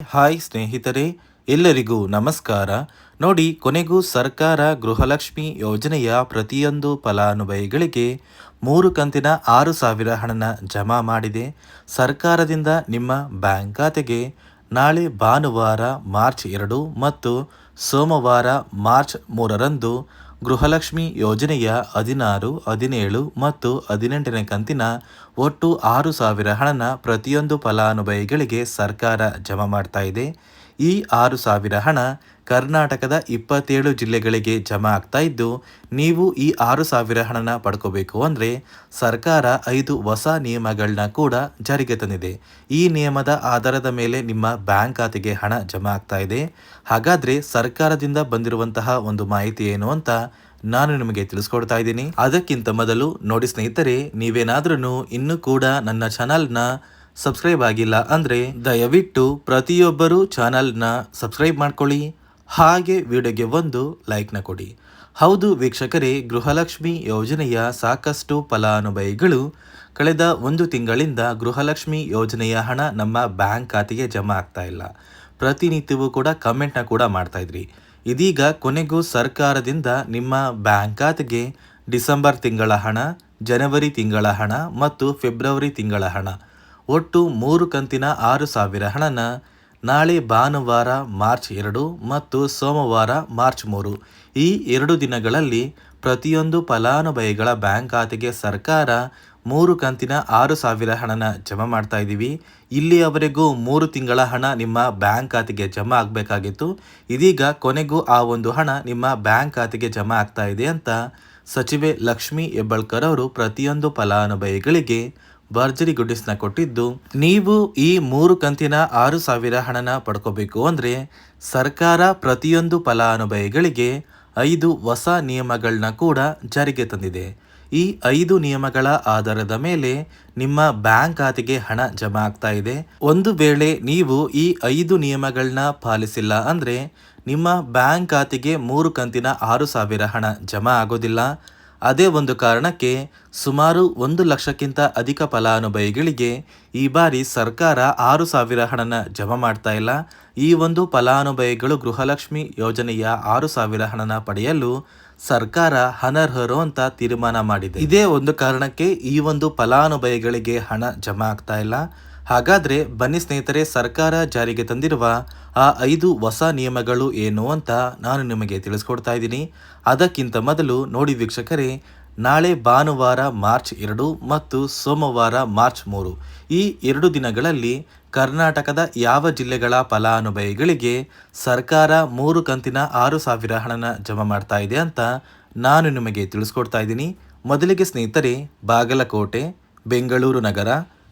Hi ಸ್ನೇಹಿತರೆ, ಎಲ್ಲರಿಗೂ ನಮಸ್ಕಾರ. ನೋಡಿ, ಕೊನೆಗೂ ಸರ್ಕಾರ ಗೃಹಲಕ್ಷ್ಮಿ ಯೋಜನೆಯ ಪ್ರತಿಯೊಂದು ಫಲಾನುಭವಿಗಳಿಗೆ ಮೂರು ಕಂತಿನ ಆರು ಸಾವಿರ ಹಣನ ಜಮಾ ಮಾಡಿದೆ. ಸರ್ಕಾರದಿಂದ ನಿಮ್ಮ ಬ್ಯಾಂಕ್ ಖಾತೆಗೆ ನಾಳೆ ಭಾನುವಾರ ಮಾರ್ಚ್ ಎರಡು ಮತ್ತು ಸೋಮವಾರ ಮಾರ್ಚ್ ಮೂರರಂದು ಗೃಹಲಕ್ಷ್ಮಿ ಯೋಜನೆಯ ಹದಿನಾರು, ಹದಿನೇಳು ಮತ್ತು ಹದಿನೆಂಟನೇ ಕಂತಿನ ಒಟ್ಟು ಆರು ಸಾವಿರ ಹಣನ ಪ್ರತಿಯೊಂದು ಫಲಾನುಭವಿಗಳಿಗೆ ಸರ್ಕಾರ ಜಮಾ ಮಾಡ್ತಾ ಇದೆ. ಈ ಆರು ಸಾವಿರ ಹಣ ಕರ್ನಾಟಕದ ಇಪ್ಪತ್ತೇಳು ಜಿಲ್ಲೆಗಳಿಗೆ ಜಮಾ ಆಗ್ತಾ ಇದ್ದು, ನೀವು ಈ ಆರು ಸಾವಿರ ಹಣನ ಪಡ್ಕೋಬೇಕು ಅಂದರೆ ಸರ್ಕಾರ ಐದು ಹೊಸ ನಿಯಮಗಳನ್ನ ಕೂಡ ಜಾರಿಗೆ ತಂದಿದೆ. ಈ ನಿಯಮದ ಆಧಾರದ ಮೇಲೆ ನಿಮ್ಮ ಬ್ಯಾಂಕ್ ಖಾತೆಗೆ ಹಣ ಜಮಾ ಆಗ್ತಾ ಇದೆ. ಹಾಗಾದರೆ ಸರ್ಕಾರದಿಂದ ಬಂದಿರುವಂತಹ ಒಂದು ಮಾಹಿತಿ ಏನು ಅಂತ ನಾನು ನಿಮಗೆ ತಿಳಿಸ್ಕೊಡ್ತಾ ಇದ್ದೀನಿ. ಅದಕ್ಕಿಂತ ಮೊದಲು ನೋಡಿ ಸ್ನೇಹಿತರೆ ನೀವೇನಾದ್ರೂ ಇನ್ನೂ ಕೂಡ ನನ್ನ ಚಾನಲ್ನ ಸಬ್ಸ್ಕ್ರೈಬ್ ಆಗಿಲ್ಲ ಅಂದರೆ ದಯವಿಟ್ಟು ಪ್ರತಿಯೊಬ್ಬರೂ ಚಾನಲ್ನ ಸಬ್ಸ್ಕ್ರೈಬ್ ಮಾಡ್ಕೊಳ್ಳಿ. ಹಾಗೆ ವಿಡಿಯೋಗೆ ಒಂದು ಲೈಕ್ನ ಕೊಡಿ. ಹೌದು ವೀಕ್ಷಕರೇ, ಗೃಹಲಕ್ಷ್ಮಿ ಯೋಜನೆಯ ಸಾಕಷ್ಟು ಫಲಾನುಭವಿಗಳು ಕಳೆದ ಒಂದು ತಿಂಗಳಿಂದ ಗೃಹಲಕ್ಷ್ಮಿ ಯೋಜನೆಯ ಹಣ ನಮ್ಮ ಬ್ಯಾಂಕ್ ಖಾತೆಗೆ ಜಮಾ ಆಗ್ತಾ ಇಲ್ಲ. ಪ್ರತಿನಿತ್ಯವೂ ಕೂಡ ಕಮೆಂಟ್ನ ಕೂಡ ಮಾಡ್ತಾ ಇದ್ರಿ. ಇದೀಗ ಕೊನೆಗೂ ಸರ್ಕಾರದಿಂದ ನಿಮ್ಮ ಬ್ಯಾಂಕ್ ಖಾತೆಗೆ ಡಿಸೆಂಬರ್ ತಿಂಗಳ ಹಣ, ಜನವರಿ ತಿಂಗಳ ಹಣ ಮತ್ತು ಫೆಬ್ರವರಿ ತಿಂಗಳ ಹಣ ಒಟ್ಟು ಮೂರು ಕಂತಿನ ಆರು ಸಾವಿರ ಹಣನ ನಾಳೆ ಭಾನುವಾರ ಮಾರ್ಚ್ ಎರಡು ಮತ್ತು ಸೋಮವಾರ ಮಾರ್ಚ್ ಮೂರು. ಈ ಎರಡು ದಿನಗಳಲ್ಲಿ ಪ್ರತಿಯೊಂದು ಫಲಾನುಭವಿಗಳ ಬ್ಯಾಂಕ್ ಖಾತೆಗೆ ಸರ್ಕಾರ ಮೂರು ಕಂತಿನ ಆರು ಸಾವಿರ ಹಣನ ಜಮಾ ಮಾಡ್ತಾ ಇದ್ದೀವಿ. ಇಲ್ಲಿಯವರೆಗೂ ಮೂರು ತಿಂಗಳ ಹಣ ನಿಮ್ಮ ಬ್ಯಾಂಕ್ ಖಾತೆಗೆ ಜಮಾ ಆಗಬೇಕಾಗಿತ್ತು. ಇದೀಗ ಕೊನೆಗೂ ಆ ಒಂದು ಹಣ ನಿಮ್ಮ ಬ್ಯಾಂಕ್ ಖಾತೆಗೆ ಜಮಾ ಆಗ್ತಾ ಇದೆ ಅಂತ ಸಚಿವೆ ಲಕ್ಷ್ಮಿ ಹೆಬ್ಬಳ್ಕರ್ ಅವರು ಪ್ರತಿಯೊಂದು ಫಲಾನುಭವಿಗಳಿಗೆ ಭರ್ಜರಿ ಗುಡ್ಡಿಸ್ನ ಕೊಟ್ಟಿದ್ದು. ನೀವು ಈ ಮೂರು ಕಂತಿನ ಆರು ಸಾವಿರ ಹಣನ ಪಡ್ಕೋಬೇಕು ಅಂದರೆ ಸರ್ಕಾರ ಪ್ರತಿಯೊಂದು ಫಲಾನುಭವಿಗಳಿಗೆ ಐದು ಹೊಸ ನಿಯಮಗಳನ್ನ ಕೂಡ ಜಾರಿಗೆ ತಂದಿದೆ. ಈ ಐದು ನಿಯಮಗಳ ಆಧಾರದ ಮೇಲೆ ನಿಮ್ಮ ಬ್ಯಾಂಕ್ ಖಾತೆಗೆ ಹಣ ಜಮಾ ಆಗ್ತಾ ಇದೆ. ಒಂದು ವೇಳೆ ನೀವು ಈ ಐದು ನಿಯಮಗಳನ್ನ ಪಾಲಿಸಿಲ್ಲ ಅಂದರೆ ನಿಮ್ಮ ಬ್ಯಾಂಕ್ ಖಾತೆಗೆ ಮೂರು ಕಂತಿನ ಆರು ಸಾವಿರ ಹಣ ಜಮಾ ಆಗೋದಿಲ್ಲ. ಅದೇ ಒಂದು ಕಾರಣಕ್ಕೆ ಸುಮಾರು ಒಂದು ಲಕ್ಷಕ್ಕಿಂತ ಅಧಿಕ ಫಲಾನುಭವಿಗಳಿಗೆ ಈ ಬಾರಿ ಸರ್ಕಾರ ಆರು ಸಾವಿರ ಹಣನ ಜಮಾ ಮಾಡ್ತಾ ಇಲ್ಲ. ಈ ಒಂದು ಫಲಾನುಭವಿಗಳು ಗೃಹಲಕ್ಷ್ಮಿ ಯೋಜನೆಯ ಆರು ಸಾವಿರ ಹಣನ ಪಡೆಯಲು ಸರ್ಕಾರ ಅನರ್ಹರು ಅಂತ ತೀರ್ಮಾನ ಮಾಡಿದೆ. ಇದೇ ಒಂದು ಕಾರಣಕ್ಕೆ ಈ ಒಂದು ಫಲಾನುಭವಿಗಳಿಗೆ ಹಣ ಜಮಾ ಆಗ್ತಾ ಇಲ್ಲ. ಹಾಗಾದ್ರೆ ಬನ್ನಿ ಸ್ನೇಹಿತರೆ, ಸರ್ಕಾರ ಜಾರಿಗೆ ತಂದಿರುವ ಆ ಐದು ಹೊಸ ನಿಯಮಗಳು ಏನು ಅಂತ ನಾನು ನಿಮಗೆ ತಿಳಿಸ್ಕೊಡ್ತಾ ಇದ್ದೀನಿ. ಅದಕ್ಕಿಂತ ಮೊದಲು ನೋಡಿ ವೀಕ್ಷಕರೇ, ನಾಳೆ ಭಾನುವಾರ ಮಾರ್ಚ್ ಎರಡು ಮತ್ತು ಸೋಮವಾರ ಮಾರ್ಚ್ ಮೂರು. ಈ ಎರಡು ದಿನಗಳಲ್ಲಿ ಕರ್ನಾಟಕದ ಯಾವ ಜಿಲ್ಲೆಗಳ ಫಲಾನುಭವಿಗಳಿಗೆ ಸರ್ಕಾರ ಮೂರು ಕಂತಿನ ಆರು ಸಾವಿರ ಹಣನ ಜಮಾ ಮಾಡ್ತಾ ಇದೆ ಅಂತ ನಾನು ನಿಮಗೆ ತಿಳಿಸ್ಕೊಡ್ತಾ ಇದ್ದೀನಿ. ಮೊದಲಿಗೆ ಸ್ನೇಹಿತರೆ, ಬಾಗಲಕೋಟೆ, ಬೆಂಗಳೂರು ನಗರ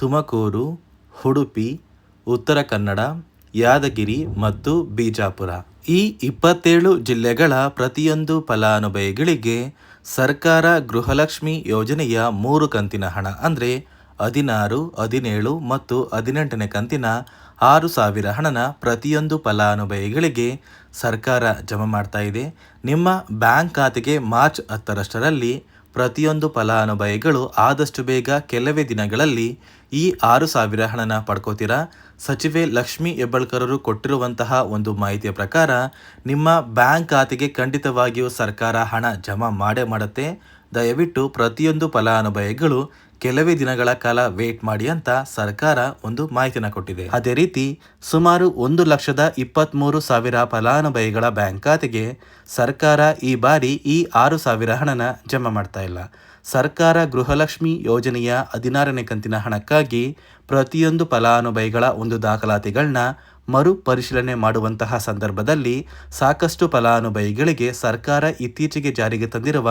ತುಮಕೂರು, ಉಡುಪಿ, ಉತ್ತರ ಕನ್ನಡ, ಯಾದಗಿರಿ ಮತ್ತು ಬಿಜಾಪುರ. ಈ ಇಪ್ಪತ್ತೇಳು ಜಿಲ್ಲೆಗಳ ಪ್ರತಿಯೊಂದು ಫಲಾನುಭವಿಗಳಿಗೆ ಸರ್ಕಾರ ಗೃಹಲಕ್ಷ್ಮಿ ಯೋಜನೆಯ ಮೂರು ಕಂತಿನ ಹಣ, ಅಂದರೆ ಹದಿನಾರು, ಹದಿನೇಳು ಮತ್ತು ಹದಿನೆಂಟನೇ ಕಂತಿನ ಆರು ಸಾವಿರ ಹಣನ ಪ್ರತಿಯೊಂದು ಫಲಾನುಭವಿಗಳಿಗೆ ಸರ್ಕಾರ ಜಮಾ ಮಾಡ್ತಾ ಇದೆ. ನಿಮ್ಮ ಬ್ಯಾಂಕ್ ಖಾತೆಗೆ ಮಾರ್ಚ್ ಹತ್ತರಷ್ಟರಲ್ಲಿ ಪ್ರತಿಯೊಂದು ಫಲಾನುಭವಿಗಳು ಆದಷ್ಟು ಬೇಗ ಕೆಲವೇ ದಿನಗಳಲ್ಲಿ ಈ ಆರು ಸಾವಿರ ಹಣನ ಪಡ್ಕೋತೀರಾ? ಸಚಿವೆ ಲಕ್ಷ್ಮಿ ಹೆಬ್ಬಳ್ಕರರು ಕೊಟ್ಟಿರುವಂತಹ ಒಂದು ಮಾಹಿತಿಯ ಪ್ರಕಾರ, ನಿಮ್ಮ ಬ್ಯಾಂಕ್ ಖಾತೆಗೆ ಖಂಡಿತವಾಗಿಯೂ ಸರ್ಕಾರ ಹಣ ಜಮಾ ಮಾಡೇ ಮಾಡುತ್ತೆ. ದಯವಿಟ್ಟು ಪ್ರತಿಯೊಂದು ಫಲಾನುಭವಿಗಳು ಕೆಲವೇ ದಿನಗಳ ಕಾಲ ವೇಟ್ ಮಾಡಿ ಅಂತ ಸರ್ಕಾರ ಒಂದು ಮಾಹಿತಿನ ಕೊಟ್ಟಿದೆ. ಅದೇ ರೀತಿ, ಸುಮಾರು ಒಂದು ಲಕ್ಷದ ಇಪ್ಪತ್ತ್ಮೂರು ಸಾವಿರ ಫಲಾನುಭವಿಗಳ ಬ್ಯಾಂಕ್ ಖಾತೆಗೆ ಸರ್ಕಾರ ಈ ಬಾರಿ ಈ ಆರು ಸಾವಿರ ಹಣನ ಜಮಾ ಮಾಡ್ತಾ ಇಲ್ಲ. ಸರ್ಕಾರ ಗೃಹಲಕ್ಷ್ಮಿ ಯೋಜನೆಯ ಹದಿನಾರನೇ ಕಂತಿನ ಹಣಕ್ಕಾಗಿ ಪ್ರತಿಯೊಂದು ಫಲಾನುಭವಿಗಳ ಒಂದು ದಾಖಲಾತಿಗಳನ್ನ ಮರು ಪರಿಶೀಲನೆ ಮಾಡುವಂತಹ ಸಂದರ್ಭದಲ್ಲಿ ಸಾಕಷ್ಟು ಫಲಾನುಭವಿಗಳಿಗೆ ಸರ್ಕಾರ ಇತ್ತೀಚೆಗೆ ಜಾರಿಗೆ ತಂದಿರುವ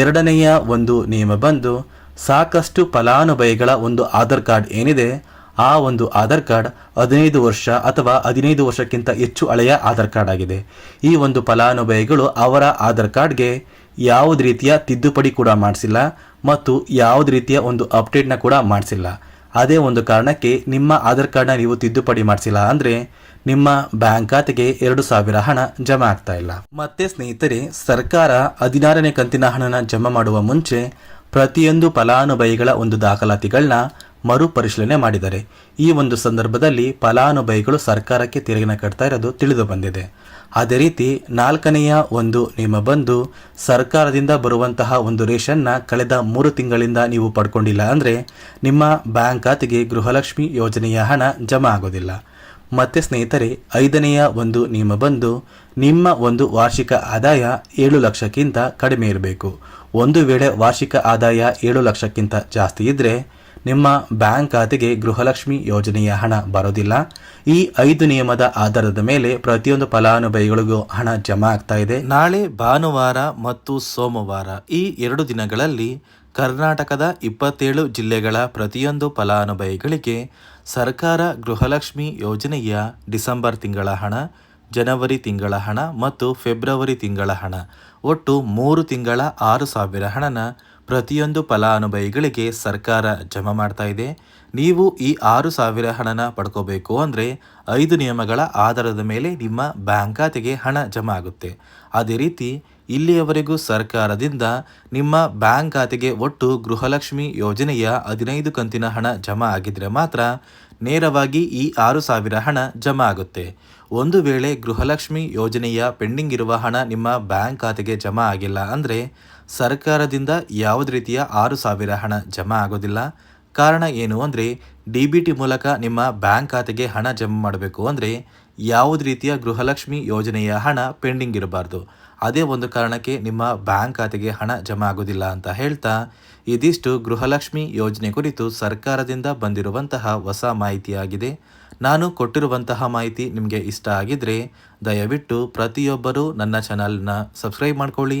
ಎರಡನೆಯ ಒಂದು ನಿಯಮ ಬಂದು, ಸಾಕಷ್ಟು ಫಲಾನುಭವಿಗಳ ಒಂದು ಆಧಾರ್ ಕಾರ್ಡ್ ಏನಿದೆ, ಆ ಒಂದು ಆಧಾರ್ ಕಾರ್ಡ್ ಹದಿನೈದು ವರ್ಷ ಅಥವಾ ಹದಿನೈದು ವರ್ಷಕ್ಕಿಂತ ಹೆಚ್ಚು ಹಳೆಯ ಆಧಾರ್ ಕಾರ್ಡ್ ಆಗಿದೆ. ಈ ಒಂದು ಫಲಾನುಭವಿಗಳು ಅವರ ಆಧಾರ್ ಕಾರ್ಡ್ಗೆ ಯಾವುದೇ ರೀತಿಯ ತಿದ್ದುಪಡಿ ಕೂಡ ಮಾಡಿಸಿಲ್ಲ ಮತ್ತು ಯಾವುದೇ ರೀತಿಯ ಒಂದು ಅಪ್ಡೇಟ್ನ ಕೂಡ ಮಾಡಿಸಿಲ್ಲ. ಅದೇ ಒಂದು ಕಾರಣಕ್ಕೆ ನಿಮ್ಮ ಆಧಾರ್ ಕಾರ್ಡ್ನ ನೀವು ತಿದ್ದುಪಡಿ ಮಾಡಿಸಿಲ್ಲ ಅಂದರೆ ನಿಮ್ಮ ಬ್ಯಾಂಕ್ ಖಾತೆಗೆ ಎರಡು ಸಾವಿರ ಹಣ ಜಮಾ ಆಗ್ತಾ ಇಲ್ಲ. ಮತ್ತೆ ಸ್ನೇಹಿತರೆ, ಸರ್ಕಾರ ಹದಿನಾರನೇ ಕಂತಿನ ಹಣನ ಜಮಾ ಮಾಡುವ ಮುಂಚೆ ಪ್ರತಿಯೊಂದು ಫಲಾನುಭವಿಗಳ ಒಂದು ದಾಖಲಾತಿಗಳನ್ನ ಮರುಪರಿಶೀಲನೆ ಮಾಡಿದ್ದಾರೆ. ಈ ಒಂದು ಸಂದರ್ಭದಲ್ಲಿ ಫಲಾನುಭವಿಗಳು ಸರ್ಕಾರಕ್ಕೆ ತೆರಿಗೆನ ಕಟ್ತಾ ಇರೋದು ತಿಳಿದು ಬಂದಿದೆ. ಅದೇ ರೀತಿ ನಾಲ್ಕನೆಯ ಒಂದು ನಿಯಮ ಬಂದು, ಸರ್ಕಾರದಿಂದ ಬರುವಂತಹ ಒಂದು ರೇಷನ್ನ ಕಳೆದ ಮೂರು ತಿಂಗಳಿಂದ ನೀವು ಪಡ್ಕೊಂಡಿಲ್ಲ ಅಂದರೆ ನಿಮ್ಮ ಬ್ಯಾಂಕ್ ಖಾತೆಗೆ ಗೃಹಲಕ್ಷ್ಮಿ ಯೋಜನೆಯ ಹಣ ಜಮಾ ಆಗೋದಿಲ್ಲ. ಮತ್ತೆ ಸ್ನೇಹಿತರೆ, ಐದನೆಯ ಒಂದು ನಿಯಮ ಬಂದು, ನಿಮ್ಮ ಒಂದು ವಾರ್ಷಿಕ ಆದಾಯ ಏಳು ಲಕ್ಷಕ್ಕಿಂತ ಕಡಿಮೆ ಇರಬೇಕು. ಒಂದು ವೇಳೆ ವಾರ್ಷಿಕ ಆದಾಯ ಏಳು ಲಕ್ಷಕ್ಕಿಂತ ಜಾಸ್ತಿ ಇದ್ದರೆ ನಿಮ್ಮ ಬ್ಯಾಂಕ್ ಖಾತೆಗೆ ಗೃಹಲಕ್ಷ್ಮಿ ಯೋಜನೆಯ ಹಣ ಬರೋದಿಲ್ಲ. ಈ ಐದು ನಿಯಮದ ಆಧಾರದ ಮೇಲೆ ಪ್ರತಿಯೊಂದು ಫಲಾನುಭವಿಗಳಿಗೂ ಹಣ ಜಮಾ ಆಗ್ತಾ ಇದೆ. ನಾಳೆ ಭಾನುವಾರ ಮತ್ತು ಸೋಮವಾರ ಈ ಎರಡು ದಿನಗಳಲ್ಲಿ ಕರ್ನಾಟಕದ ಇಪ್ಪತ್ತೇಳು ಜಿಲ್ಲೆಗಳ ಪ್ರತಿಯೊಂದು ಫಲಾನುಭವಿಗಳಿಗೆ ಸರ್ಕಾರ ಗೃಹಲಕ್ಷ್ಮಿ ಯೋಜನೆಯ ಡಿಸೆಂಬರ್ ತಿಂಗಳ ಹಣ, ಜನವರಿ ತಿಂಗಳ ಹಣ ಮತ್ತು ಫೆಬ್ರವರಿ ತಿಂಗಳ ಹಣ, ಒಟ್ಟು ಮೂರು ತಿಂಗಳ ಆರು ಸಾವಿರ ಹಣನ ಪ್ರತಿಯೊಂದು ಫಲಾನುಭವಿಗಳಿಗೆ ಸರ್ಕಾರ ಜಮಾ ಮಾಡ್ತಾ ಇದೆ. ನೀವು ಈ ಆರು ಸಾವಿರ ಹಣನ ಪಡ್ಕೋಬೇಕು ಅಂದರೆ ಐದು ನಿಯಮಗಳ ಆಧಾರದ ಮೇಲೆ ನಿಮ್ಮ ಬ್ಯಾಂಕ್ ಖಾತೆಗೆ ಹಣ ಜಮಾ ಆಗುತ್ತೆ. ಅದೇ ರೀತಿ ಇಲ್ಲಿಯವರೆಗೂ ಸರ್ಕಾರದಿಂದ ನಿಮ್ಮ ಬ್ಯಾಂಕ್ ಖಾತೆಗೆ ಒಟ್ಟು ಗೃಹಲಕ್ಷ್ಮಿ ಯೋಜನೆಯ ಹದಿನೈದು ಕಂತಿನ ಹಣ ಜಮಾ ಆಗಿದ್ರೆ ಮಾತ್ರ ನೇರವಾಗಿ ಈ ಆರು ಸಾವಿರ ಹಣ ಜಮಾ ಆಗುತ್ತೆ. ಒಂದು ವೇಳೆ ಗೃಹಲಕ್ಷ್ಮಿ ಯೋಜನೆಯ ಪೆಂಡಿಂಗ್ ಇರುವ ಹಣ ನಿಮ್ಮ ಬ್ಯಾಂಕ್ ಖಾತೆಗೆ ಜಮಾ ಆಗಿಲ್ಲ ಅಂದರೆ ಸರ್ಕಾರದಿಂದ ಯಾವುದೇ ರೀತಿಯ ಆರು ಸಾವಿರ ಹಣ ಜಮಾ ಆಗೋದಿಲ್ಲ. ಕಾರಣ ಏನು ಅಂದರೆ, ಡಿ ಬಿ ಟಿ ಮೂಲಕ ನಿಮ್ಮ ಬ್ಯಾಂಕ್ ಖಾತೆಗೆ ಹಣ ಜಮಾ ಮಾಡಬೇಕು ಅಂದರೆ, ಯಾವುದೇ ರೀತಿಯ ಗೃಹಲಕ್ಷ್ಮಿ ಯೋಜನೆಯ ಹಣ ಪೆಂಡಿಂಗ್ ಇರಬಾರ್ದು. ಅದೇ ಒಂದು ಕಾರಣಕ್ಕೆ ನಿಮ್ಮ ಬ್ಯಾಂಕ್ ಖಾತೆಗೆ ಹಣ ಜಮಾ ಆಗೋದಿಲ್ಲ ಅಂತ ಹೇಳ್ತಾ, ಇದಿಷ್ಟು ಗೃಹಲಕ್ಷ್ಮಿ ಯೋಜನೆ ಕುರಿತು ಸರ್ಕಾರದಿಂದ ಬಂದಿರುವಂತಹ ಹೊಸ ಮಾಹಿತಿಯಾಗಿದೆ ನಾನು ಕೊಟ್ಟಿರುವಂತಹ ಮಾಹಿತಿ ನಿಮಗೆ ಇಷ್ಟ ಆಗಿದ್ರೆ, ದಯವಿಟ್ಟು ಪ್ರತಿಯೊಬ್ಬರೂ ನನ್ನ ಚಾನಲ್ನ ಸಬ್ಸ್ಕ್ರೈಬ್ ಮಾಡ್ಕೊಳ್ಳಿ.